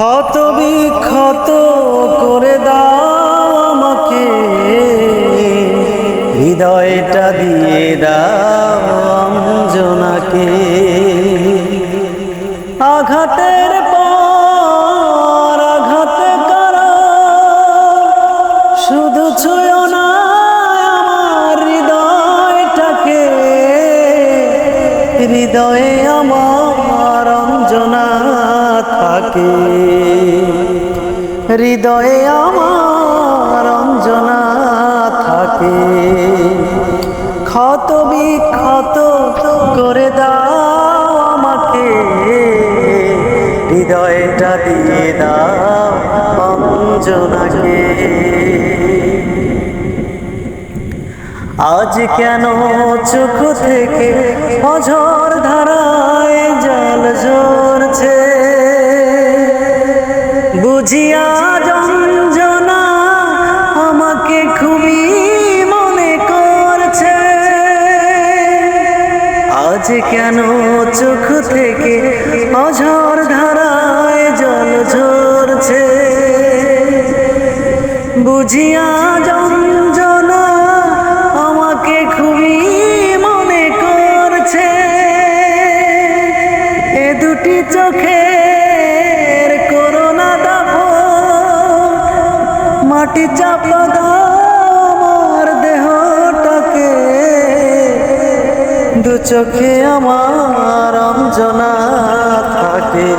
ক্ষত বিক্ষত করে দাও আমাকে। হৃদয়টা দিয়ে দাও অঞ্জনাকে। আঘাতের পর আঘাত করা। শুধু ছুঁয় না আমার হৃদয়টাকে। হৃদয়ে আমার অঞ্জনা হৃদয়ে আমার অঞ্জনা থাকে। ক্ষত বিক্ষত করে দাও আমাকে। হৃদয়টা দিয়ে দাও অঞ্জনাকে। আজ কেন চোখ থেকে অঝর ধারায় জল ঝরছে? বুঝিয়া আজ কেন চোখ থেকে? অঝর ধারায় জল ঝরছে। বুঝিয়া যঞ্জনা আমাকে খুবই মনে করছে। এ দুটি চোখের করোনা দাফ মাটি চাপা দাও। দু চোখে আমার অঞ্জনা থাকে।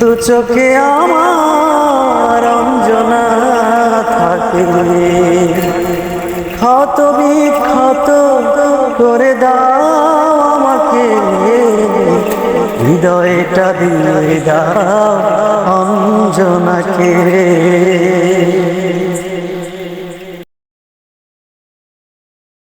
দু চোখে আমার অঞ্জনা থাকে। ক্ষত বিক্ষত করে দাও আমাকে হৃদয়টা দিয়ে দাও অঞ্জনাকে।